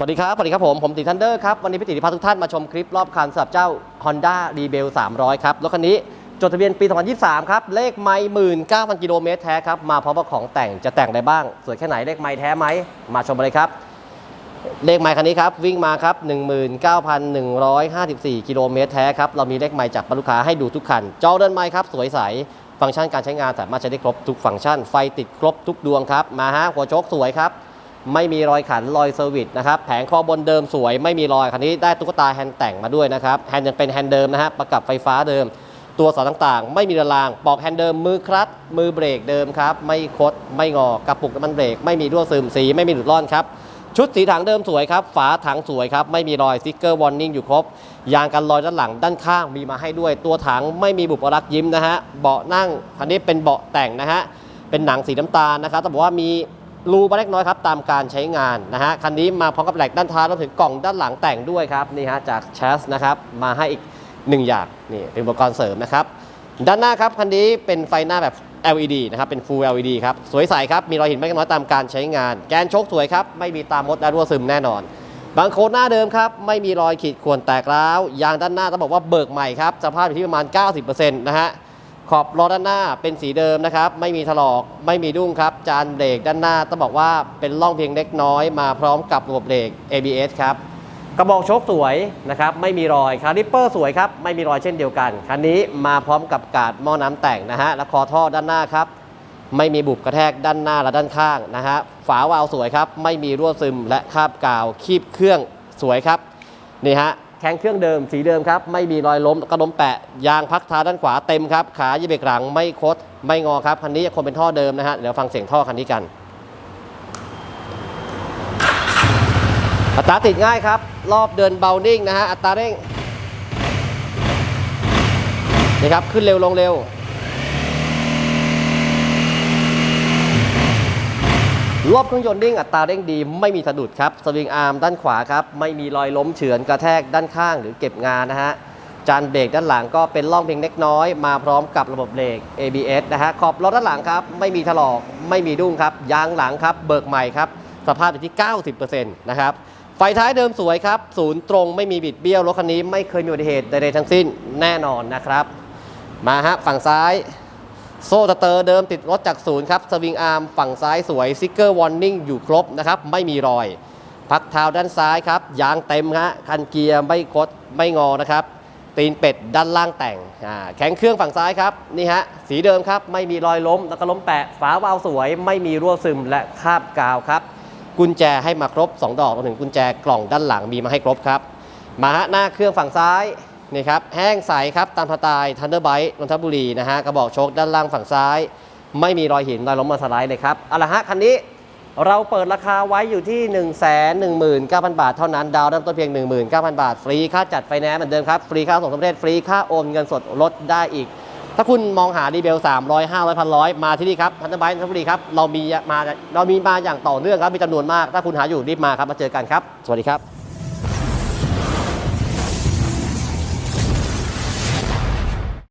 สวัสดีครับ สวัสดีครับผม ผมติทันเดอร์ครับ วันนี้พี่ติพาทุกท่านมาชมคลิปรอบคันสำหรับเจ้า Honda Rebel 300 ครับ รถคันนี้จดทะเบียนปี 2023 ครับ เลขไมล์19,000 กิโลเมตรแท้ครับ มาพร้อมกับของแต่งจะแต่งอะได้บ้าง สวยแค่ไหนเลขไมล์แท้ไหม มาชมเลยครับ เลขไมล์คันนี้ครับ วิ่งมาครับ 19,154 กิโลเมตรแท้ครับ เรามีเลขไมล์จากลูกค้าให้ดูทุกคัน จอเดินไมล์ครับ สวยใส ฟังก์ชันการใช้งานสามารถใช้ได้ครบทุกฟังก์ชัน ไฟติดครบทุกดวงครับ มาฮะหัวโชคสวยครับ ไม่มีรอยขันรอยเซอร์วิสนะครับแผงคอบนเดิมสวย ไม่มีรอยคันนี้ได้ตุ๊กตาแฮนด์แต่งมาด้วยนะครับแฮนด์ยังเป็นแฮนด์เดิมนะฮะประกับไฟฟ้าเดิม ตัวสอต่างๆ ไม่มีระรางปอกแฮนด์เดิมมือคลัตช์มือเบรกเดิมครับไม่คดไม่งอกระปุกน้ำมันเบรกไม่มีรั่วซึมสีไม่มีหลุดร่อนครับชุดสีถังเดิมสวยครับ ฝาถังสวยครับ ไม่มีรอยสติ๊กเกอร์วอร์นิ่งอยู่ครบ ยางกันรอยด้านหลังด้านข้างมีมาให้ด้วย ตัวถังไม่มีบุปรักยิ้มนะฮะ เบาะนั่ง คันนี้เป็นเบาะแต่งนะฮะ เป็นหนังสีน้ำตาลนะครับต้องบอกว่ามี รูบาเล็กน้อยครับตามการใช้งานนะฮะคันนี้มาพร้อมกับแหลกด้านท้ายรวมถึงกล่องด้านหลังแต่งด้วยครับนี่ฮะจากแชสนะครับมาให้อีกหนึ่งอย่างนี่เป็นอุปกรณ์เสริมนะครับด้านหน้าครับคันนี้เป็นไฟหน้าแบบ LED นะครับเป็น Full LED ครับสวยใสครับมีรอยหินไม่น้อยตามการใช้งาน แกนโชคสวยครับไม่มีตามมดและรั่วซึมแน่นอน บางโคหน้าเดิมครับไม่มีรอยขีดข่วนแตกร้าวยางด้านหน้าต้องบอกว่าเบิกใหม่ครับสภาพอยู่ที่ประมาณ 90%นะฮะ ขอบล้อด้านหน้าเป็นสีเดิมนะครับ ไม่มีถลอกไม่มีดุ้งครับ จานเบรกด้านหน้าต้องบอกว่าเป็นร่องเพียงเล็กน้อยมาพร้อมกับระบบเบรก ABS ครับกระบอกโชคสวยนะครับ ไม่มีรอยคาลิปเปอร์สวยครับ ไม่มีรอยเช่นเดียวกัน คันนี้มาพร้อมกับกาดหม้อน้ำแต่งนะฮะและคอท่อด้านหน้าครับ ไม่มีบุบกระแทกด้านหน้าและด้านข้างนะฮะฝาวาล์วสวยครับ ไม่มีรั่วซึมและคาบกาวคีบเครื่องสวยครับนี่ฮะ แข้งเครื่องเดิมสีเดิมครับ ไม่มีรอยล้มกระล้มแปะ ยางพักเท้าด้านขวาเต็มครับ ขายีเบรกหลังไม่คด ไม่งอครับ คันนี้ยังคงเป็นท่อเดิมนะฮะ เดี๋ยวฟังเสียงท่อคันนี้กันอัตราติดง่ายครับ รอบเดินเบานิ่งนะฮะ อัตราเร่งนี่ครับ ขึ้นเร็วลงเร็ว รอบเครื่องยนต์นิ่งอัตราเร่งดีไม่มีสะดุดครับ สวิงอาร์มด้านขวาครับ ไม่มีรอยล้มเฉือนกระแทกด้านข้างหรือเก็บงานนะฮะ จานเบรกด้านหลังก็เป็นร่องเพียงเล็กน้อย มาพร้อมกับระบบเบรก ABS นะฮะ ขอบล้อด้านหลังครับ ไม่มีถลอก ไม่มีดุ้งครับ ยางหลังครับ เบิกใหม่ครับ สภาพอยู่ที่ 90%นะครับ ไฟท้ายเดิมสวยครับ ศูนย์ตรงไม่มีบิดเบี้ยว รถคันนี้ไม่เคยมีอุบัติเหตุใดๆทั้งสิ้นแน่นอนนะครับ มาฮะฝั่งซ้าย โซ่สเตอร์เดิมติดรถจากศูนย์ครับสวิงอาร์มฝั่งซ้ายสวยซิกเกอร์วอร์นิ่งอยู่ครบนะครับไม่มีรอย พักเท้าด้านซ้ายครับยางเต็มฮะคันเกียร์ไม่คดไม่งอนะครับตีนเป็ดด้านล่างแต่งแข็งเครื่องฝั่งซ้ายครับนี่ฮะสีเดิมครับไม่มีรอยล้มแล้วก็ล้มแปะฝาวาลสวย ไม่มีรั่วซึมและคาบกาวครับกุญแจให้มาครบ 2 ดอกรวมถึงกุญแจกล่องด้านหลังมีมาให้ครบครับ มาฮะหน้าเครื่องฝั่งซ้าย นี่ครับแห้งใสครับตามสไตล์ทันเดอร์ไบต์นนทบุรีนะฮะกระบอกโชคด้านล่างฝั่งซ้าย ไม่มีรอยหินรอยล้มมาสไลด์เลยครับเอาละฮะคันนี้เราเปิดราคาไว้อยู่ที่ 1 1 9 0 0 0 บาทเท่านั้น ดาวน์เริ่มต้นเพียง 19,000 บาท ฟรีค่าจัดไฟแนนซ์เหมือนเดิมครับ ฟรีค่าส่งสำเร็จฟรีค่าโอนเงินสดลดได้อีก ถ้าคุณมองหาดีเบล 300 500พันร้อยมาที่นี่ครับทันเดอร์ไบต์นนทบุรีครับ เรามีมาเรามีมาอย่างต่อเนื่องครับ มีจำนวนมาก ถ้าคุณหาอยู่รีบมาครับ มาเจอกันครับ สวัสดีครับ